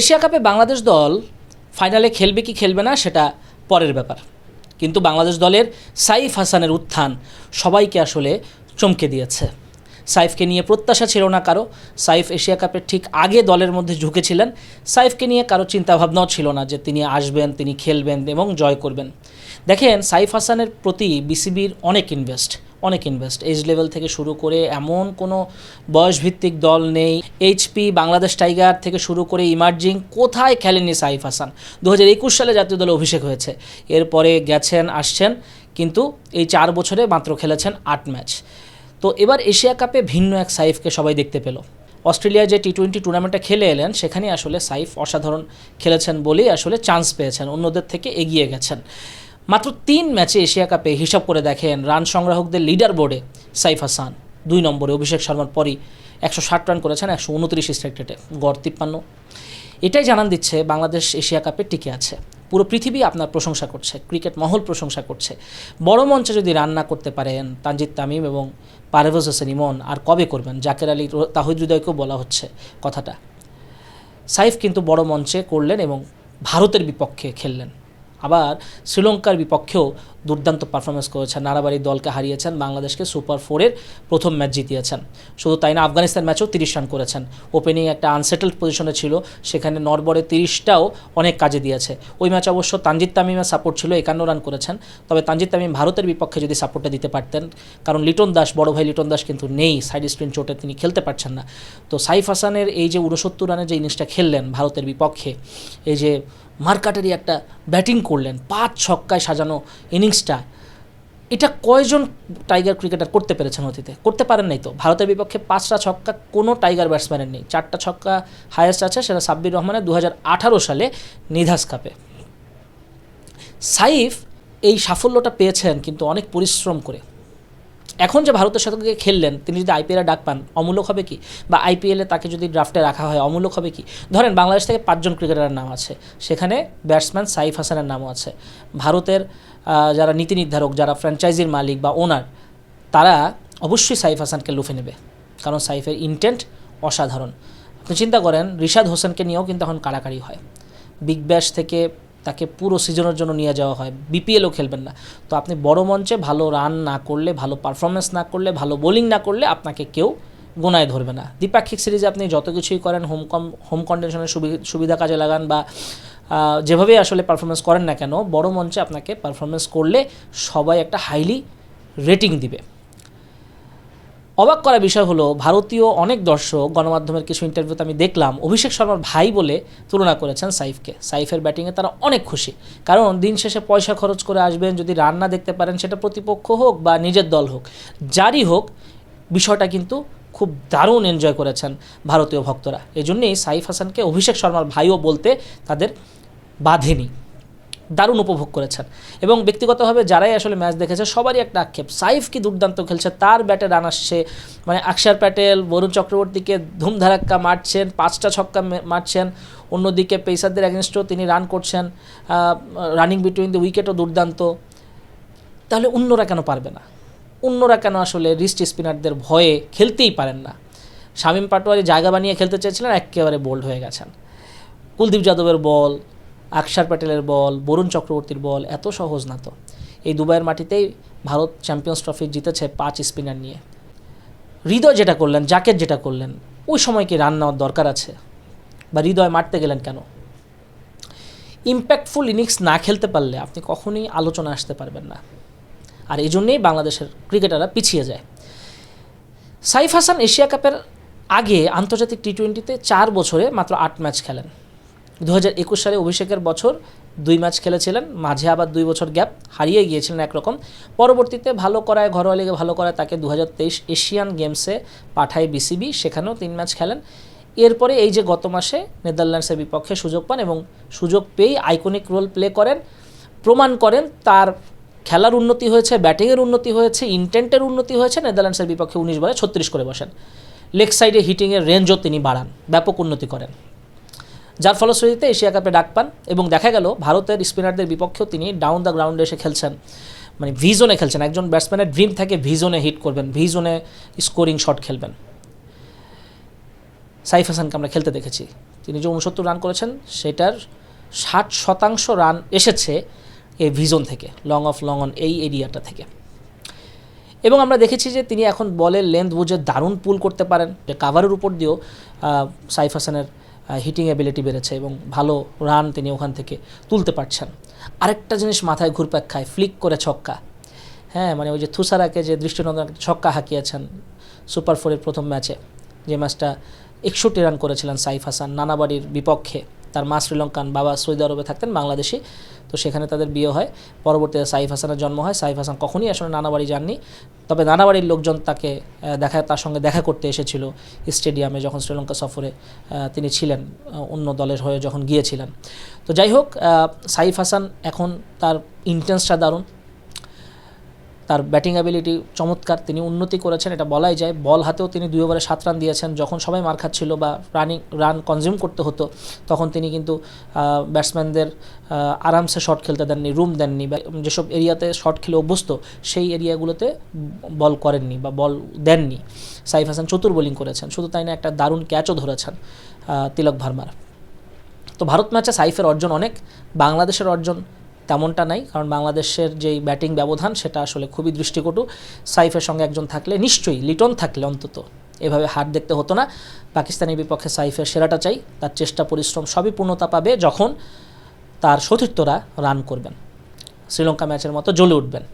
Asia কাপে বাংলাদেশ দল ফাইনালে খেলবে কি খেলবে না সেটা পরের ব্যাপার। কিন্তু বাংলাদেশ দলের সাইফ হাসানের উত্থান সবাইকে আসলে চমকে দিয়েছে। সাইফকে নিয়ে প্রত্যাশা ছিল না কারও। সাইফ এশিয়া কাপের ঠিক আগে দলের মধ্যে ঝুঁকেছিলেন। সাইফকে নিয়ে কারও চিন্তাভাবনাও ছিল না যে তিনি আসবেন, তিনি খেলবেন এবং জয় করবেন। দেখেন, সাইফ হাসানের প্রতি বিসিবির অনেক ইনভেস্ট অনেক ইনভেস্ট এজ লেভেল থেকে শুরু করে এমন কোনো বয়সভিত্তিক দল নেই। এইচপি বাংলাদেশ টাইগার থেকে শুরু করে ইমার্জিং কোথায় খেলেননি সাইফ হাসান? দু হাজার একুশ সালে জাতীয় দলে অভিষেক হয়েছে। এরপরে গেছেন, আসছেন, কিন্তু এই চার বছরে মাত্র খেলেছেন আট ম্যাচ তো এবার এশিয়া কাপে ভিন্ন এক সাইফকে সবাই দেখতে পেল। অস্ট্রেলিয়া যে টি টোয়েন্টি টুর্নামেন্টে খেলে এলেন সেখানে আসলে সাইফ অসাধারণ খেলেছেন বলেই আসলে চান্স পেয়েছেন, অন্যদের থেকে এগিয়ে গেছেন। মাত্র তিন ম্যাচে এশিয়া কাপে হিসাব করে দেখেন রান সংগ্রাহকদের লিডার বোর্ডে সাইফ হাসান। দুই নম্বরে অভিষেক শর্মার পরই একশো ষাট রান করেছেন, একশো উনত্রিশ স্ট্রাইক রেটে গড় তিপ্পান্ন। এটাই জানান দিচ্ছে বাংলাদেশ এশিয়া কাপে টিকে আছে। পুরো পৃথিবী আপনার প্রশংসা করছে, ক্রিকেট মহল প্রশংসা করছে। বড় মঞ্চে যদি রান না করতে পারেন তানজিদ তামিম এবং পারভেজ হোসেন ইমন, আর কবে করবেন? জাকের আলী, রো- তাহিদ বলা হচ্ছে কথাটা। সাইফ কিন্তু বড় মঞ্চে করলেন এবং ভারতের বিপক্ষে খেললেন। আবার শ্রীলঙ্কার বিপক্ষেও দুর্দান্ত পারফরমেন্স করেছেন। নারাবাড়ি দলকে হারিয়েছেন, বাংলাদেশকে সুপার ফোরের প্রথম ম্যাচ জিতিয়েছেন। শুধু তাই না, আফগানিস্তান ম্যাচেও তিরিশ রান করেছেন। ওপেনিং একটা আনসেটেলড পজিশনে ছিল, সেখানে নরবরে তিরিশটাও অনেক কাজে দিয়েছে। ওই ম্যাচ অবশ্য তানজিদ তামিমের সাপোর্ট ছিল, একান্ন রান করেছেন। তবে তানজিদ তামিম ভারতের বিপক্ষে যদি সাপোর্টটা দিতে পারতেন, কারণ লিটন দাস, বড় ভাই লিটন দাস কিন্তু নেই সাইড স্ক্রিন চোটে তিনি খেলতে পারছেন না। তো সাইফ হাসানের এই যে উনসত্তর রানের যে ইনিংসটা খেললেন ভারতের বিপক্ষে, এই যে মার্কাটারি একটা ব্যাটিং করলেন, পাঁচ ছক্কায় সাজানো ইনিংসটা। এটা কয়জন টাইগার ক্রিকেটার করতে পেরেছেন অতীতে? করতে পারেন নাই তো। ভারতের বিপক্ষে পাঁচটা ছক্কা কোনো টাইগার ব্যাটসম্যানের নেই। চারটা ছক্কা হায়েস্ট আছে সেটা সাব্বির রহমানের দু হাজার আঠারো সালে নিধাস কাপে। সাইফ এই সাফল্যটা পেয়েছেন কিন্তু অনেক পরিশ্রম করে। এখন যে ভারতের সাথে খেললেন, তিনি যদি আইপিএলে ডাক পান অমূলক হবে কি? বা আইপিএলে তাকে যদি ড্রাফটে রাখা হয় অমূলক হবে কি? ধরেন বাংলাদেশ থেকে পাঁচজন ক্রিকেটারের নাম আছে। সেখানে ব্যাটসম্যান সাইফ হাসানের নামও আছে। ভারতের যারা নীতি নির্ধারক, যারা ফ্র্যাঞ্চাইজির মালিক বা ওনার তারা অবশ্যই সাইফ হাসানকে লুফে নেবে। কারণ সাইফের ইন্টেন্ট অসাধারণ। আপনি চিন্তা করেন, রিশাদ হোসেনকে নিয়েও কিন্তু এখন কাড়াকাড়ি হয়। বিগ ব্যাশ থেকে তাকে পুরো সিজনের জন্য নিয়ে যাওয়া হয়। বিপিএলও খেলবেন না। তো আপনি বড় মঞ্চে ভালো রান না করলে, ভালো পারফরমেন্স না করলে, ভালো বোলিং না করলে আপনাকে কেউ গোনায় ধরবে না। দ্বিপাক্ষিক সিরিজে আপনি যত কিছুই করেন হোম কম হোম কন্ডিশনের সুবিধা কাজে লাগান বা যেভাবেই আসলে পারফরমেন্স করেন না কেন, বড় মঞ্চে আপনাকে পারফরমেন্স করলে সবাই একটা হাইলি রেটিং দিবে। অবাক করা বিষয় হলো, ভারতীয় অনেক দর্শক, গণমাধ্যমের কিছু ইন্টারভিউতে আমি দেখলাম, অভিষেক শর্মার ভাই বলে তুলনা করেছেন সাইফকে। সাইফের ব্যাটিংয়ে তারা অনেক খুশি। কারণ দিন শেষে পয়সা খরচ করে আসবেন, যদি রান না দেখতে পারেন, সেটা প্রতিপক্ষ হোক বা নিজের দল হোক। যারই হোক, বিষয়টা কিন্তু খুব দারুণ এনজয় করেছেন ভারতীয় ভক্তরা। এজন্যই সাইফ হাসানকে অভিষেক শর্মার ভাইও বলতে তাদের বাধেনি। দারুণ উপভোগ করেছেন। এবং ব্যক্তিগতভাবে যারাই আসলে ম্যাচ দেখেছে, সবারই একটা আক্ষেপ। সাইফ কি দুর্দান্ত খেলছে, তার ব্যাটে রান আসছে মানে অক্ষর প্যাটেল, বরুণ চক্রবর্তীকে ধুমধারাক্কা মারছেন, পাঁচটা ছক্কা মারছেন, অন্যদিকে পেসারদের অ্যাগেনস্টও তিনি রান করছেন রানিং বিটুইন দ্য উইকেটও দুর্দান্ত। তাহলে অন্যরা কেন পারবে না? অন্যরা কেন আসলে রিস্ট স্পিনারদের ভয়ে খেলতেই পারেন না? শামীম পাটোয়ারি জায়গা বানিয়ে খেলতে চেয়েছিলেন, একেবারে বোল্ড হয়ে গেছেন। কুলদীপ যাদবের বল আকসার প্যাটেলের বল, বরুণ চক্রবর্তীর বল, এত সহজ না তো। এই দুবাইয়ের মাটিতেই ভারত চ্যাম্পিয়ন্স ট্রফি জিতেছে পাঁচ স্পিনার নিয়ে। হৃদয় যেটা করলেন, জাকের যেটা করলেন, ওই সময় কি রান নেওয়ার দরকার আছে? বা হৃদয় মারতে গেলেন কেন? ইম্প্যাক্টফুল ইনিংস না খেলতে পারলে আপনি কখনোই আলোচনা আসতে পারবেন না। আর এই জন্যেই বাংলাদেশের ক্রিকেটাররা পিছিয়ে যায়। সাইফ হাসান এশিয়া কাপের আগে আন্তর্জাতিক টি টোয়েন্টিতে চার বছরে মাত্র আট ম্যাচ খেলেন। দু সালে অভিষেকের বছর দুই ম্যাচ খেলেছিলেন, মাঝে আবার দুই বছর গ্যাপ হারিয়ে গিয়েছিলেন একরকম। পরবর্তীতে ভালো করায়, ঘরোয়া লিগে ভালো করায় তাকে দু এশিয়ান গেমসে পাঠায় বিসিবি, সেখানেও তিন ম্যাচ খেলেন। এরপরে এই যে গত মাসে নেদারল্যান্ডসের বিপক্ষে সুযোগ পান এবং সুযোগ পেয়েই আইকনিক রোল প্লে করেন, প্রমাণ করেন তার খেলার উন্নতি হয়েছে, ব্যাটিংয়ের উন্নতি হয়েছে, ইন্টেন্টের উন্নতি হয়েছে, নেদারল্যান্ডসের বিপক্ষে উনিশ বলে ছত্রিশ করে বসেন। লেগ সাইডে হিটিংয়ের রেঞ্জও তিনি বাড়ান, ব্যাপক উন্নতি করেন। যার ফলশ্রুতিতে এশিয়া কাপে ডাক পান এবং দেখা গেল ভারতের স্পিনারদের বিপক্ষেও তিনি ডাউন দ্য গ্রাউন্ডে এসে খেলছেন। মানে ভি জোনে খেলছেন। একজন ব্যাটসম্যানের ড্রিম থাকে ভি জোনে হিট করবেন ভি জোনে স্কোরিং শট খেলবেন। সাইফ হাসানকে আমরা খেলতে দেখেছি। তিনি যে উনসত্তর রান করেছেন, সেটার ষাট শতাংশ রান এসেছে এই ভিজন থেকে লং অফ লং অন এই এরিয়াটা থেকে। এবং আমরা দেখেছি যে তিনি এখন বলের লেন্থ বুঝে দারুণ পুল করতে পারেন। যে কাভারের উপর দিয়েও সাইফ হাসানের হিটিং অ্যাবিলিটি বেড়েছে এবং ভালো রান তিনি ওখান থেকে তুলতে পারছেন। আরেকটা জিনিস মাথায় ঘুরপাক খায় ফ্লিক করে ছক্কা। হ্যাঁ মানে ওই যে থুসারাকে যে দৃষ্টিনন্দন ছক্কা হাঁকিয়েছেন সুপার ফোরের প্রথম ম্যাচে যে ম্যাচটা একষট্টি রান করেছিলেন সাইফ হাসান, নানাবাড়ির বিপক্ষে। তার মা শ্রীলঙ্কান বাবা সৌদি আরবে থাকতেন, বাংলাদেশি। তো সেখানে তাদের বিয়ে হয়। পরবর্তীতে সাইফ হাসানের জন্ম হয়। সাইফ হাসান কখনই আসলে নানাবাড়ি যাননি। তবে নানাবাড়ির লোকজন তাকে দেখা, তার সঙ্গে দেখা করতে এসেছিল স্টেডিয়ামে যখন শ্রীলঙ্কা সফরে তিনি ছিলেন অন্য দলের হয়ে যখন গিয়েছিলেন। তো যাই হোক সাইফ হাসান এখন তার ইন্টেন্সটা দারুণ। তার ব্যাটিং অ্যাবিলিটি চমৎকার, তিনি উন্নতি করেছেন, এটা বলাই যায়। বল হাতেও তিনি দুই ওভারে সাত রান দিয়েছেন। যখন সবাই মার খাচ্ছিল বা রানিং রান কনজিউম করতে হতো, তখন তিনি কিন্তু ব্যাটসম্যানদের আরামসে শট খেলতে দেননি রুম দেননি বা যেসব এরিয়াতে শট খেলে অভ্যস্ত, সেই এরিয়াগুলোতে বল করেননি বা বল দেননি। সাইফ হাসান চতুর বোলিং করেছেন, শুধু তাই না, একটা দারুণ ক্যাচও ধরেছেন তিলক ভার্মার। তো ভারত ম্যাচে সাইফের অর্জন অনেক, বাংলাদেশের অর্জন তেমনটা নাই, কারণ বাংলাদেশের যেই ব্যাটিং ব্যবধান সেটা আসলে খুবই দৃষ্টিকটু। সাইফের সঙ্গে একজন থাকলে নিশ্চয়ই লিটন থাকলে অন্তত। এভাবে হার দেখতে হতো না। পাকিস্তানের বিপক্ষে সাইফের সেরাটা চাই, তার চেষ্টা, পরিশ্রম সবই পূর্ণতা পাবে যখন তার সতীর্থরা রান করবেন। শ্রীলঙ্কা ম্যাচের মতো জ্বলে উঠবেন।